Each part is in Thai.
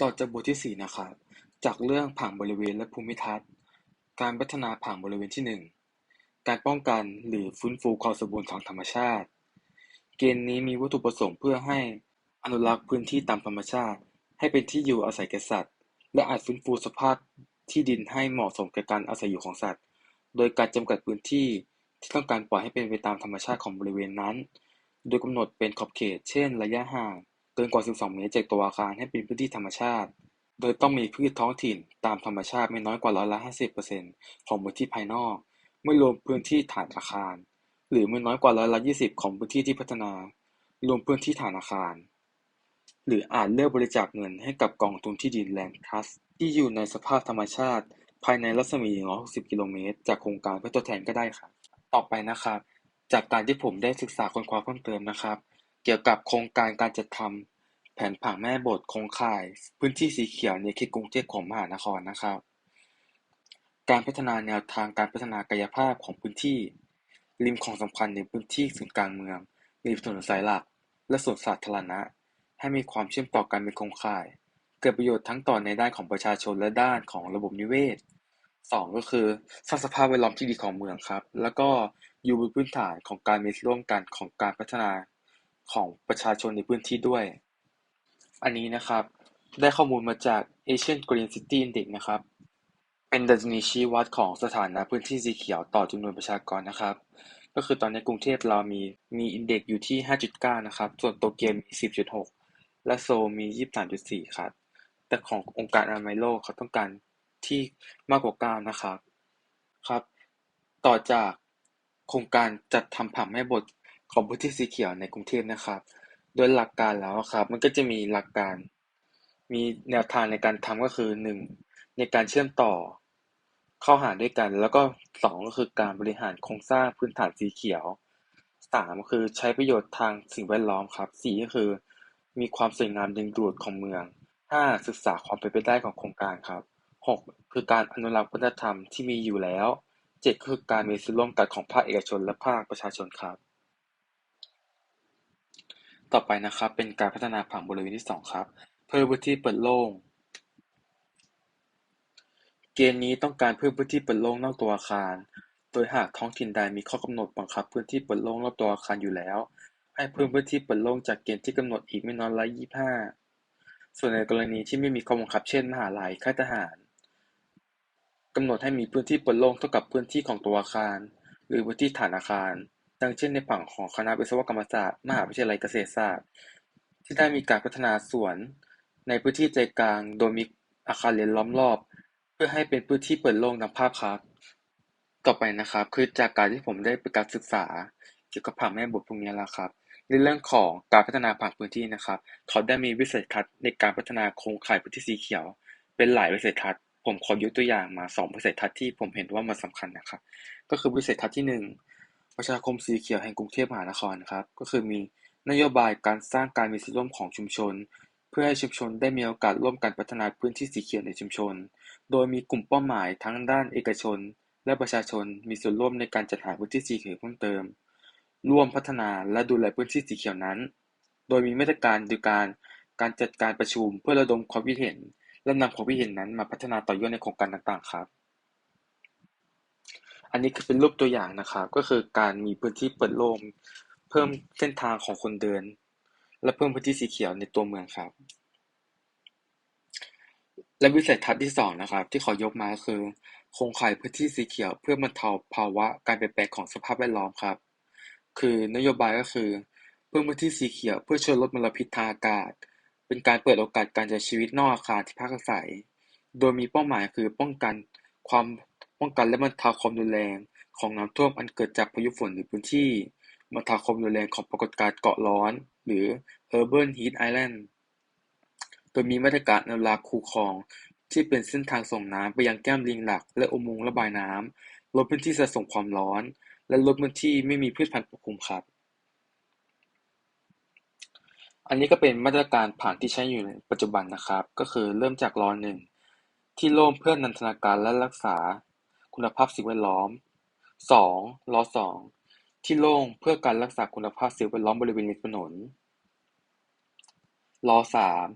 ต่อจากบทที่4นะครับ จากเรื่องผังบริเวณและภูมิทัศน์ การพัฒนาผังบริเวณที่1การป้องกันหรือฟื้นฟูความสมบูรณ์ของธรรมชาติ เกณฑ์นี้มีวัตถุประสงค์เพื่อให้อนุรักษ์พื้นที่ตามธรรมชาติ ให้เป็นที่อยู่อาศัยแก่สัตว์ และอาจฟื้นฟูสภาพที่ดินให้เหมาะสมแก่การอาศัยอยู่ของสัตว์ โดยการจำกัดพื้นที่ที่ต้องการปล่อยให้เป็นไปตามธรรมชาติของบริเวณนั้น โดยกำหนดเป็นขอบเขต เช่น ระยะห่าง เกินกว่า 12 เมตรจากตัวอาคารให้เป็นพื้นที่ธรรมชาติ โดยต้องมีพืชท้องถิ่นตามธรรมชาติไม่น้อยกว่าร้อยละ 50%ของพื้นที่ภายนอก ไม่รวมพื้นที่ฐานอาคาร หรือไม่น้อยกว่าร้อยละ 20 ของพื้นที่ที่พัฒนา รวมพื้นที่ฐานอาคาร หรืออาจเลือกบริจาคเงินให้กับกองทุนที่ดินแลนด์ทรัสที่อยู่ในสภาพธรรมชาติ ภายในรัศมี 160 กิโลเมตร จากโครงการเพื่อทดแทนก็ได้ครับ ต่อไปนะครับ จากการที่ผมได้ศึกษาค้นคว้าเพิ่มเติมนะครับ เกี่ยวกับโครงการการจัดทำแผนผังแม่บทโครงข่ายพื้นที่สีเขียวในเขตกรุงเทพของมหานครนะครับ การพัฒนาแนวทางการพัฒนากายภาพของพื้นที่ ริมคลองสำคัญในพื้นที่ศูนย์กลางเมืองริมถนนสายหลัก และสวนสาธารณะ ให้มีความเชื่อมต่อกันเป็นโครงข่าย เกิดประโยชน์ทั้งต่อในด้านของประชาชนและด้านของระบบนิเวศสองก็คือสร้างสภาพแวดล้อมที่ดีของเมืองครับ แล้วก็อยู่บนพื้นฐานของการมีส่วนร่วมกันของการพัฒนา ของประชาชนในพื้นที่ด้วย อันนี้นะครับ ได้ข้อมูลมาจาก Asian Green City Index นะครับ เป็นดัชนีชี้วัดของสถานะพื้นที่สีเขียวต่อจำนวนประชากรนะครับ ก็คือตอนนี้กรุงเทพเรามีมีอินเด็กซ์อยู่ที่ 5.9 นะครับ ส่วนโตเกียวมี 10.6 และโซลมี 23.4 ครับ แต่ขององค์การอนามัยโลกเขาต้องการที่มากกว่า 9 นะครับ ครับ ต่อจากโครงการจัดทำผังแม่บท ของพื้นที่สีเขียวในกรุงเทพนะครับ โดยหลักการแล้วครับ มันก็จะมีหลักการ มีแนวทางในการทำก็คือ 1. ในการเชื่อมต่อเข้าหาด้วยกัน แล้วก็ 2 ก็คือการบริหารโครงสร้างพื้นฐานสีเขียว3ก็คือใช้ประโยชน์ทางสิ่งแวดล้อมครับ 4 ก็คือ มีความสวยงามดึงดูดของเมือง 5. ศึกษาความเป็นไปได้ของโครงการครับ 6. คือการอนุรักษ์วัฒนธรรมที่มีอยู่แล้ว 7 คือการมีส่วนร่วมกันของภาคเอกชนและภาคประชาชนครับ ต่อไปนะครับ เป็นการพัฒนาผังบริเวณที่2ครับ เพิ่มพื้นที่เปิดโล่ง เกณฑ์นี้ต้องการเพิ่มพื้นที่เปิดโล่งนอกตัวอาคาร โดยหากท้องถิ่นใดมีข้อกำหนดบังคับพื้นที่เปิดโล่งรอบตัวอาคารอยู่แล้ว ให้เพิ่มพื้นที่เปิดโล่งจากเกณฑ์ที่กำหนดอีกไม่น้อยละ25ส่วนในกรณีที่ไม่มีข้อบังคับเช่นมหาลัยค่ายทหารกำหนดให้มีพื้นที่เปิดโล่งเท่ากับพื้นที่ของตัวอาคาร หรือพื้นที่ฐานอาคาร ดังเช่นในผังของคณะวิศวกรรมศาสตร์ มหาวิทยาลัยเกษตรศาสตร์ ที่ได้มีการพัฒนาสวนในพื้นที่ใจกลาง โดยมีอาคารเรียนล้อมรอบ เพื่อให้เป็นพื้นที่เปิดโล่งดังภาพครับ ต่อไปนะครับ คือจากการที่ผมได้ไปการศึกษา เกี่ยวกับผังแม่บทพวกนี้แล้วครับในเรื่องของการพัฒนาผังพื้นที่นะครับ เขาได้มีวิสัยทัศน์ในการพัฒนาโครงข่ายพื้นที่สีเขียว เป็นหลายวิสัยทัศน์ ผมขอยกตัวอย่างมา 2 วิสัยทัศน์ที่ผมเห็นว่ามันสำคัญนะครับ ก็คือวิสัยทัศน์ที่1 ประชาคมสีเขียวแห่งกรุงเทพมหานครครับ ก็คือมีนโยบายการสร้างการมีส่วนร่วมของชุมชน เพื่อให้ชุมชนได้มีโอกาสร่วมกันพัฒนาพื้นที่สีเขียวในชุมชน โดยมีกลุ่มเป้าหมายทั้งด้านเอกชน และประชาชนมีส่วนร่วมในการจัดหาพื้นที่สีเขียวเพิ่มเติม ร่วมพัฒนาและดูแลพื้นที่สีเขียวนั้น โดยมีมาตรการดยการการจัดการประชุมเพื่อระดมความคิดเห็น และนำความคิดเห็นนั้นมาพัฒนาต่อยอดในโครงการต่างๆ ครับ อันนี้คือเป็นรูปตัวอย่างนะครับ ก็คือการมีพื้นที่เปิดโล่งเพิ่มเส้นทางของคนเดิน และเพิ่มพื้นที่สีเขียวในตัวเมืองครับ และวิสัยทัศน์ที่สองนะครับ ที่ขอยกมาคือ โครงข่ายพื้นที่สีเขียว เพื่อบรรเทาภาวะการเปลี่ยนแปลงของสภาพแวดล้อมครับ คือนโยบายก็คือ เพิ่มพื้นที่สีเขียว เพื่อช่วยลดมลพิษทางอากาศ เป็นการเปิดโอกาสการใช้ชีวิตนอกอาคารที่พักอาศัย โดยมีเป้าหมายคือป้องกันความ ป้องกันและบรรเทาความรุนแรงของน้ำท่วมอันเกิดจากพายุฝนในพื้นที่ บรรเทาความรุนแรงของปรากฏการณ์เกาะร้อน หรือ Urban Heat Island โดยมีมาตรการอนุรักษ์คูคลอง ที่เป็นเส้นทางส่งน้ำไปยังแก้มลิงหลัก และอุโมงค์ระบายน้ำลดพื้นที่สะสมความร้อน และลดพื้นที่ไม่มีพืชพันธุ์ปกคลุมครับ อันนี้ก็เป็นมาตรการผังที่ใช้อยู่ในปัจจุบันนะครับ ก็คือเริ่มจากร้อนหนึ่งที่โล่งเพื่อนันทนาการและรักษา คุณภาพสิ่งแวดล้อม สองรสอง ที่โล่งเพื่อการรักษาคุณภาพสิ่งแวดล้อมบริเวณริมถนนรสาม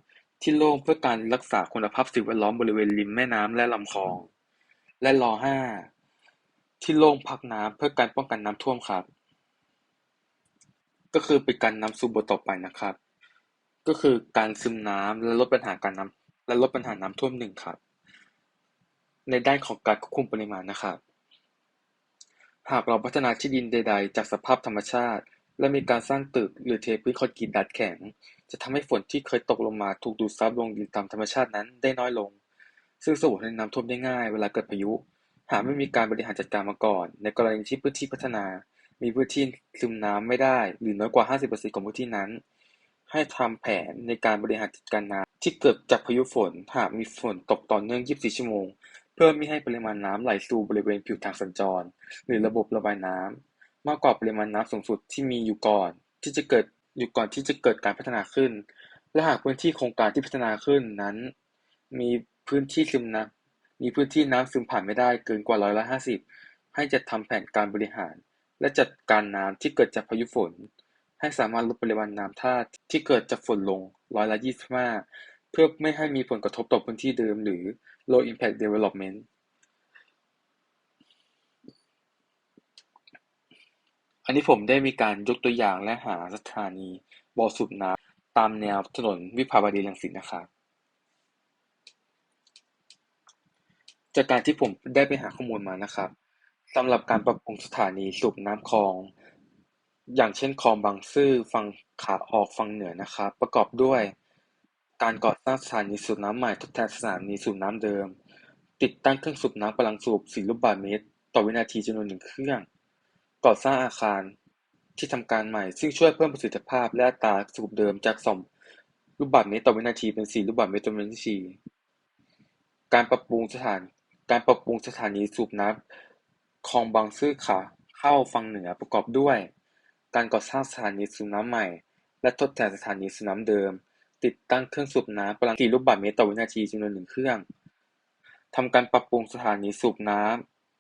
ที่โล่งเพื่อการรักษาคุณภาพสิ่งแวดล้อมบริเวณริมแม่น้ำและลำคลอง และรห้า ที่โล่งพักน้ำเพื่อการป้องกันน้ำท่วมครับ ก็คือเป็นการนำสู่บทต่อไปนะครับ ก็คือการซึมน้ำและลดปัญหาการน้ำและลดปัญหาน้ำท่วมหนึ่งครับ ในด้านของการควบคุมปริมาณนะครับ หากเราพัฒนาที่ดินใด ๆ จากสภาพธรรมชาติ และมีการสร้างตึกหรือเทพื้นคอนกรีตดัดแข็ง จะทำให้ฝนที่เคยตกลงมาถูกดูดซับลงดินตามธรรมชาตินั้นได้น้อยลง ซึ่งส่งผลให้น้ำท่วมได้ง่ายเวลาเกิดพายุ หากไม่มีการบริหารจัดการมาก่อน ในกรณีที่พื้นที่พัฒนา มีพื้นที่ซึมน้ำไม่ได้ หรือน้อยกว่า 50%ของพื้นที่นั้น ให้ทำแผนในการบริหารจัดการน้ำที่เกิดจากพายุฝนหากมีฝนตกต่อเนื่อง 24 ชั่วโมง เพื่อไม่ให้ปริมาณน้ำไหลสู่บริเวณผิวทางสัญจร หรือระบบระบายน้ำมากกว่าปริมาณน้ำสูงสุดที่มีอยู่ก่อน ที่จะเกิดอยู่ก่อนที่จะเกิดการพัฒนาขึ้น และหากพื้นที่โครงการที่พัฒนาขึ้นนั้น มีพื้นที่ซึมน้ำมีพื้นที่น้ำซึมผ่านไม่ได้เกินกว่าร้อยละ50ให้จัดทำแผนการบริหาร และจัดการน้ำที่เกิดจากพายุฝน ให้สามารถลดปริมาณน้ำท่าที่เกิดจากฝนลงร้อยละ25เพื่อไม่ให้มีผลกระทบต่อพื้นที่เดิมหรือ low impact development อันนี้ผมได้มีการยกตัวอย่างและหาสถานีบ่อสูบน้ำตามแนวถนนวิภาวดีรังสิตนะครับจากการที่ผมได้ไปหาข้อมูลมานะครับสำหรับการปรับปรุงสถานีสูบน้ำคลอง อย่างเช่นคลองบางซื่อฝั่งขาออกฝั่งเหนือนะครับ ประกอบด้วย การก่อสร้างสถานีสูบน้ำใหม่ทดแทนสถานีสูบน้ำเดิม ติดตั้งเครื่องสูบน้ำกำลังสูบ 4 ลูกบาศก์เมตร ต่อวินาทีจำนวนหนึ่งเครื่อง ก่อสร้างอาคารที่ทำการใหม่ซึ่งช่วยเพิ่มประสิทธิภาพและอัตราสูบเดิมจาก 2 ลูกบาศก์เมตรต่อวินาทีเป็น 4 ลูกบาศก์เมตรต่อวินาที การปรับปรุงสถาน การปรับปรุงสถานีสูบน้ำคลองบางซื่อขาเข้าฝั่งเหนือประกอบด้วย การก่อสร้างสถานีสูบน้ำใหม่ และทดแทนสถานีสูบน้ำเดิม ติดตั้งเครื่องสูบน้ำกำลัง 4 ลูกบาศก์เมตรต่อวินาที จำนวนหนึ่งเครื่อง ทำการปรับปรุงสถานีสูบน้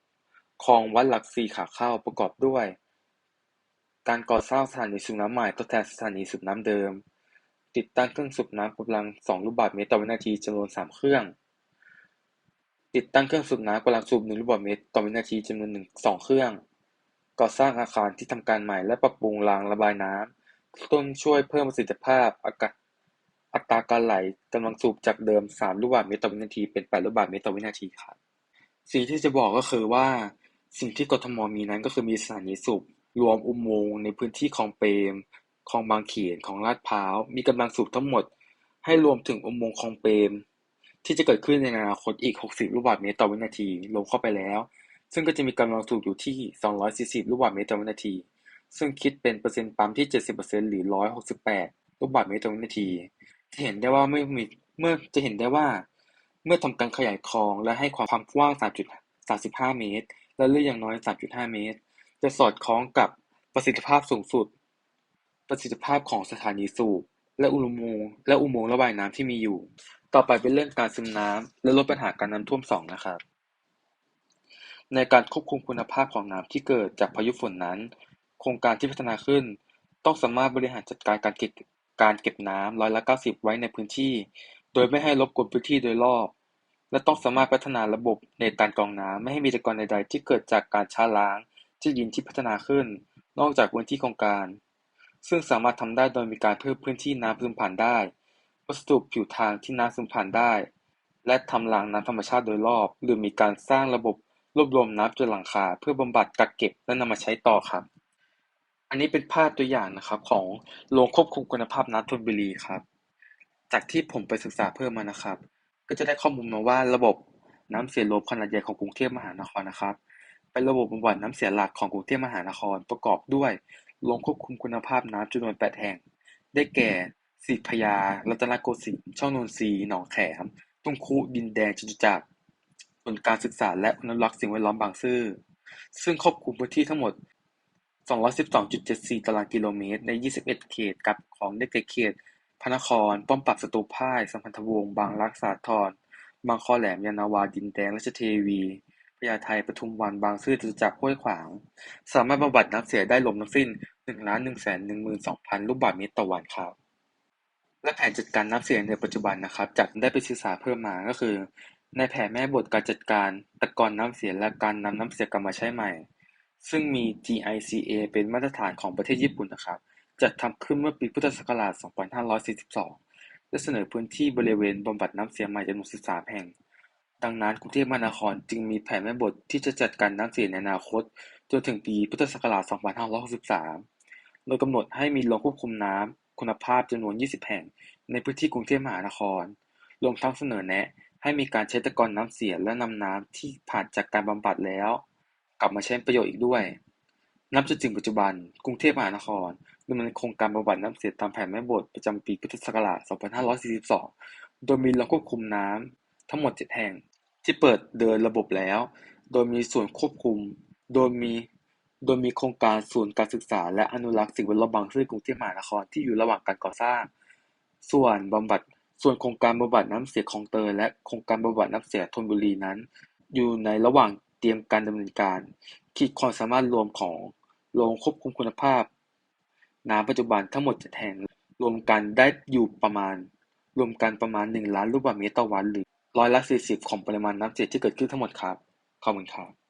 ำ คลองวัดหลักสี่ขาเข้า ประกอบด้วย การก่อสร้างสถานีสูบน้ำใหม่ทดแทนสถานีสูบน้ำเดิม ติดตั้งเครื่องสูบน้ำกำลัง 2 ลูกบาศก์เมตรต่อวินาทีจำนวน 3 เครื่อง ติดตั้งเครื่องสูบน้ำกำลังสูบ 1 ลูกบาศก์เมตรต่อวินาทีจำนวน 1 2 เครื่อง ก่อสร้างอาคารที่ทำการใหม่และปรับปรุงรางระบายน้ำต้นช่วยเพิ่มประสิทธิภาพอากาศ อัตราการไหลกำลังสูบจากเดิม 3 ลูกบาศก์เมตรต่อวินาที เป็น 8 ลูกบาศก์เมตรต่อวินาทีครับสิ่งที่จะบอกก็คือว่าสิ่งที่กทมมีนั้นก็คือมีสถานีสูบรวมอุโมงค์ในพื้นที่คลองเปรมคลองบางเขนของลาดพร้าว มีกำลังสูบทั้งหมด ให้รวมถึงอุโมงค์คลองเปรม ที่จะเกิดขึ้นในอนาคตอีก 60 ลูกบาศก์เมตรต่อวินาทีลงเข้าไปแล้ว ซึ่งก็จะมีกำลังสูบอยู่ที่ 240 ลูกบาศก์เมตรต่อวินาที ซึ่งคิดเป็นเปอร์เซ็นต์ปั๊มที่ 70%หรือ 168 ลูกบาศก์เมตรต่อวินาที จะเห็นได้ว่าไม่มีเมื่อจะเห็นได้ว่า เมื่อทำการขยายคลองและให้ความกว้าง 3.35 เมตร และลึกอย่างน้อย 3.5 เมตร จะสอดคล้องกับประสิทธิภาพสูงสุด ประสิทธิภาพของสถานีสูบและอุโมงค์และอุโมงค์ระบายน้ำที่มีอยู่ ต่อไปเป็นเรื่องการซึมน้ำและลดปัญหาการน้ำท่วมสองนะครับ ในการควบคุมคุณภาพของน้ำที่เกิดจากพายุฝนนั้น โครงการที่พัฒนาขึ้น ต้องสามารถบริหารจัดการการเก็บ การเก็บน้ำ ร้อยละ90ไว้ในพื้นที่ โดยไม่ให้รบกวนพื้นที่โดยรอบ และต้องสามารถพัฒนาระบบในการกรองน้ำ ไม่ให้มีตะกอนใด ๆ ที่เกิดจากการช้าล้างที่ดินที่พัฒนาขึ้น นอกจากพื้นที่โครงการ ซึ่งสามารถทำได้โดยมีการเพิ่มพื้นที่น้ำซึมผ่านได้ วัสดุผิวทางที่น้ำซึมผ่านได้ และทำรางน้ำธรรมชาติโดยรอบ หรือมีการสร้างระบบรวบรวมน้ำจนหลังคา เพื่อบำบัดกักเก็บและนำมาใช้ต่อครับ อันนี้เป็นภาพตัวอย่างนะครับของโรงควบคุมคุณภาพน้ำธนบุรีครับ จากที่ผมไปศึกษาเพิ่มมานะครับ ก็จะได้ข้อมูลมาว่าระบบน้ำเสียลบขนาดใหญ่ของกรุงเทพมหานครนะครับ เป็นระบบบำบัดน้ำเสียหลักของกรุงเทพมหานครประกอบด้วยโรงควบคุมคุณภาพน้ำจำนวน8แห่ง ได้แก่สีพยา รัตนโกสินทร์ ช่องนนทรีหนองแขม ตุ้งคุ ดินแดง จตุจักรศูนการศึกษาและอนุรักษ์สิ่งแวดล้อมบางซื่อ ซึ่งครอบคลุมพื้นที่ทั้งหมด 212.74 ตารางกิโลเมตร ใน 21 เขตกับของได้แก่เขต พระนคร ป้อมปราบศัตรูพ่าย สัมพันธวงศ์ บางรัก สาทร บางคอแหลม ยานาวา ดินแดง ราชเทวีพญาไทปทุมวัน บางซื่อจตุจักร ห้วยขวาง สามารถบำบัดน้ำเสียได้รวมทั้งสิ้น 1,112,000 ลูกบาศก์เมตรต่อวันครับ และแผนจัดการน้ำเสียในปัจจุบันนะครับ จากได้ไปศึกษาเพิ่มมาก็คือ ในแผนแม่บทการจัดการตะกอนน้ำเสียและการนำน้ำเสียกลับมาใช้ใหม่ ซึ่งมี GICA เป็นมาตรฐานของประเทศญี่ปุ่นนะครับ จัดทำขึ้นเมื่อปีพุทธศักราช 2542และเสนอพื้นที่บริเวณบำบัดน้ำเสียใหม่จำนวน 13 แห่ง ดังนั้นกรุงเทพมหานครจึงมีแผนแม่บทที่จะจัดการน้ำเสียในอนาคต จนถึงปีพุทธศักราช 2563 โดยกำหนดให้มีโรงควบคุมน้ำคุณภาพจำนวน 20 แห่ง ในพื้นที่กรุงเทพมหานคร รวมทั้งเสนอแนะให้มีการใช้ตะกอนน้ำเสียและนำน้ำที่ผ่านจากการบำบัดแล้ว กลับมาใช้ประโยชน์อีกด้วย นับจนถึงปัจจุบัน กรุงเทพมหานครดำเนินโครงการบำบัดน้ำเสียตามแผนแม่บทประจำปีพุทธศักราช 2542 โดยมีโรงควบคุมน้ำทั้งหมด 7 แห่ง ที่เปิดเดินระบบแล้ว โดยมีส่วนควบคุม โดยมี โดยมีโครงการศูนย์การศึกษา และอนุรักษ์สิ่งแวดล้อมบางซื่อกรุงเทพมหานครที่อยู่ระหว่างการก่อสร้าง ส่วนบำบัด ส่วนโครงการบำบัดน้ำเสียคลองเตยและโครงการบำบัดน้ำเสียธนบุรีนั้น อยู่ในระหว่าง ตรียมการดำเนินการ ขีดความสามารถรวมของโรงควบคุมคุณภาพน้ำปัจจุบันทั้งหมด 7 แห่ง รวมกันได้อยู่ประมาณ รวมกันประมาณ 1 ล้านลูกบาศก์เมตรต่อวัน หรือร้อยละ 40 ของปริมาณน้ำเสียที่เกิดขึ้นทั้งหมดครับ ขอบคุณครับ